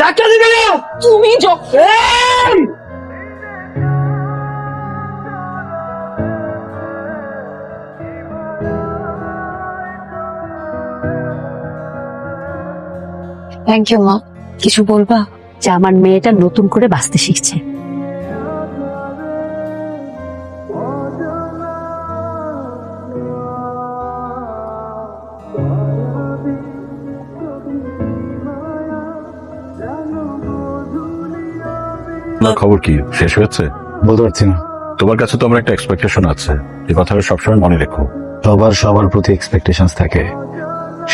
ধাক্কা দিবে না। তুমি যখন থ্যাংক ইউ মা। কিছু বলবা? যে আমার মেয়েটা নতুন করে বাঁচতে শিখছে। আপনার খবর কি? শেষ হয়েছে? বলতে পারছি না। তোমার কাছে তো আমার একটা এক্সপেকটেশন আছে। এই কথাটা সবসময় মনে রেখো। সবার সবার প্রতি এক্সপেকটেশনস থাকে।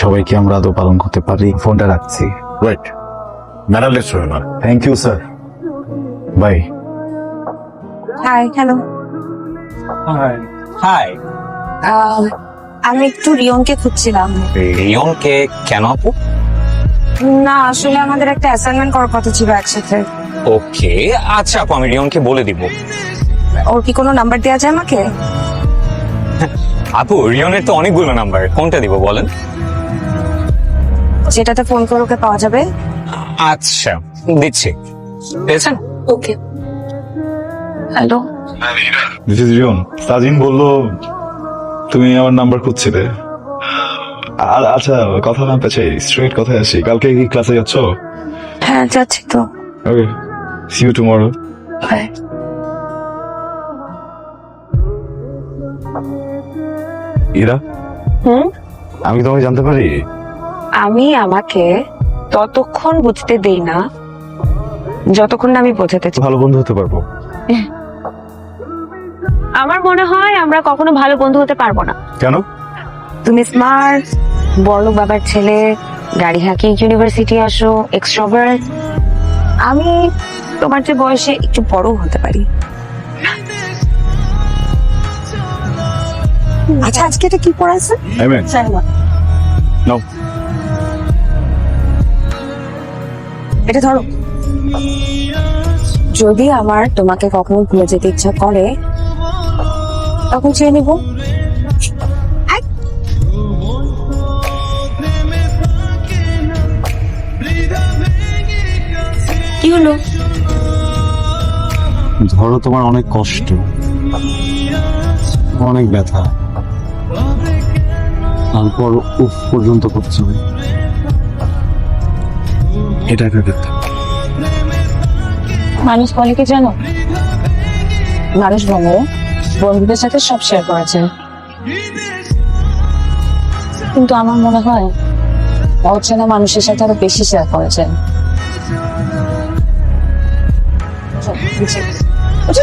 সবাইকে আমরা আদৌ পালন করতে পারি? ফোনটা রাখছি। রাইট ম্যানারলেস হয়ে না। Thank you sir bye hi hello hi আমি একটু রিয়নকে খুঁজছিলাম। রিয়নকে কেন আপু? না আসলে আমাদের একটা অ্যাসাইনমেন্ট করার কথা ছিল একসাথে। ওকে আচ্ছা আপু আমি রিয়নকে বলে দিব। ওর কি কোনো নাম্বার দেওয়া যায় আমাকে? আপু রিয়নের তো অনেকগুলো নাম্বার কোনটা দিব বলেন? যেটাতে ফোন করে ওকে পাওয়া যাবে। আচ্ছা দিচ্ছি। পেয়েছেন? Okay. Hello. This is Riyon Tajin বলল তুমি আমার নাম্বার খুঁজছিলে। আর আচ্ছা কথা না পেছে স্ট্রেট কথায় আসি। কালকে কি ক্লাসে যাচ্ছ? হ্যাঁ যাচ্ছি তো। Okay see you tomorrow bye Ira হুম? আমি তোমাকে জানতে পারি? আমি আমাকে ততক্ষণ বুঝতে দেই না যতক্ষণ না আমি বোঝাতে চাই। ভালো বন্ধু হতে পারব। আমার মনে হয় আমরা কখনো ভালো বন্ধু হতে পারব না। কেন? তুমি স্মার্ট বড়লোক বাবার ছেলে গাড়ি হাঁকি ইউনিভার্সিটি আসো এক্সট্রোভার্ট আমি তোমার যে বয়সে একটু বড় হতে পারি। আচ্ছা আজকে এটা কি পড়াইছে? আইমেন নাও। এটা ধরো। যদি আমার তোমাকে কখনো ভুলে যেতে ইচ্ছা করে তখন চেয়ে নিব। কি হলো? ধরো তোমার অনেক কষ্ট, অনেক ব্যথা। তারপর উফ পর্যন্ত করছ। এটা একটা ব্যথা মানুষ বলে কি জানো? মানুষ বলে, বন্ধুদের সাথে সব শেয়ার করেছে কিন্তু আমার মনে হয় অচেনা মানুষের সাথে আরও বেশি শেয়ার করা করেছেন দুই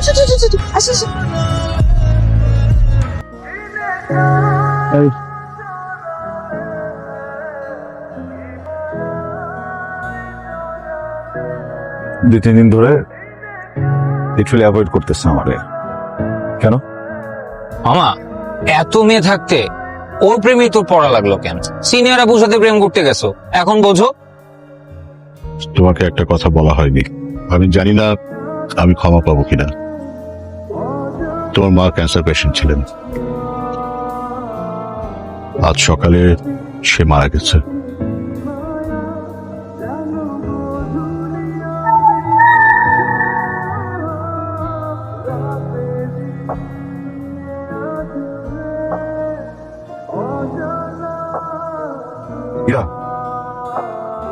তিন দিন ধরে লিটারালি অ্যাভয়েড করতেছে আমারে। কেন? মামা এত মেয়ে থাকতে ওর প্রেমে তোর পড়া লাগল কেন? সিনিয়র আপুর সাথে প্রেম করতে গেছো। এখন বোঝো। তোমাকে একটা কথা বলা হয়নি। আমি জানি না আমি ক্ষমা পাবো কিনা? তোমার মা ক্যান্সার পেশেন্ট ছিলেন। আজ সকালে সে মারা গেছে।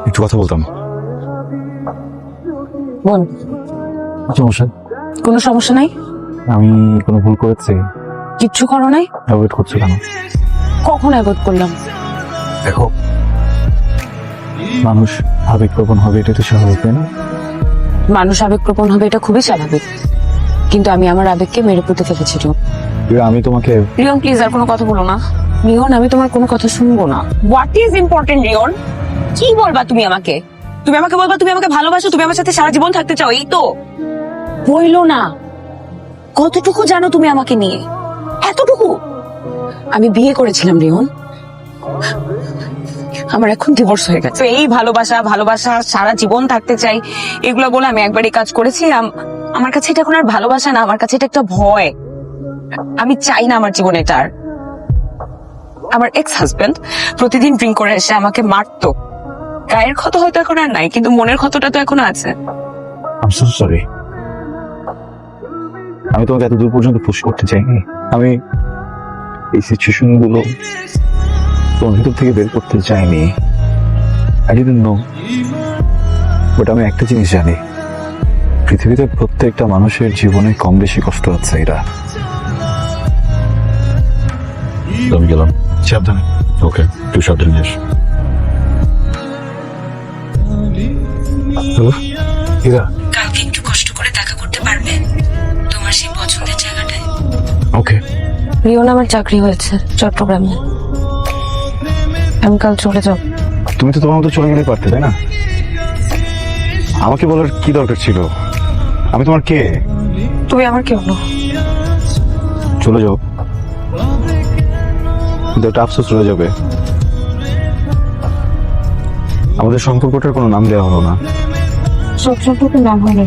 একটু কথা বলতাম। বল। সমস্যা? কোনো সমস্যা নাই? আমি কোনো ভুল করেছি? কিচ্ছু করো নাই? অ্যাভয়েড করছ কেন? কখন অ্যাভয়েড করলাম? দেখো মানুষ আবেগপ্রবণ হবে এটা তো স্বাভাবিক তাই না? মানুষ আবেগপ্রবণ হবে এটা খুবই স্বাভাবিক। কিন্তু আমি আমার আবেগকে মেরে পুঁতে ফেলেছি আমি তোমাকে রিয়ন প্লিজ আর কোনো কথা বলো না। রিয়ন আমি তোমার কোনো কথা শুনব না। What is important Riyon? কি বলবা তুমি আমাকে? তুমি আমাকে বলবা তুমি আমাকে ভালোবাসো তুমি আমার সাথে সারা জীবন থাকতে চাও এই তো। বইলো না। কতটুকু জানো তুমি আমাকে নিয়ে? এতটুকু? আমি বিয়ে করেছিলাম রিয়ন আমার এখন ডিভোর্স হয়ে গেছে। এই ভালোবাসা ভালোবাসা সারা জীবন থাকতে চাই এগুলো বলে আমি একবার এই কাজ করেছি। আম- আমার কাছে এটা এখন আর ভালোবাসা না আমার কাছে এটা একটা ভয়। আমি চাই না আমার জীবনে এটা আর। আমার এক্স হাজবেন্ড প্রতিদিন ড্রিঙ্ক করে এসে আমাকে মারতো। গায়ের ক্ষত হয়তো এখন আর নাই কিন্তু মনের ক্ষতটা তো এখনও আছে। সরি আমি তোমাকে এত দূর পর্যন্ত পুশ করতে চাইনি। আমি এই সিচুয়েশনগুলো তোমার ভিতর থেকে বের করতে চাইনি। আই ডিডন্ট নো বাট আমি একটা জিনিস জানি পৃথিবীতে প্রত্যেকটা মানুষের জীবনে কম বেশি কষ্ট আছে এটা আমি গেলাম। সাবধানে। ওকে তুই সাবধানে যাস। হ্যালো? হীরা কালকে একটু কষ্ট করে দেখা করতে পছন্দের জায়গাটায়। ওকে রিওন আমার চাকরি হয়েছে চট্টগ্রামে। আমি কাল চলে যাব। তুমি তো তোমার মতো চলে গেলে পারতে তাই না? আমাকে বলার কি দরকার ছিল? আমি তোমার কে? তুমি আমার কেউ না। চলে যাও। কিন্তু একটা আফসোস রয়ে যাবে। আমাদের সম্পর্কটার কোনো নাম দেওয়া হলো না। সব সম্পর্কে নাম হয় না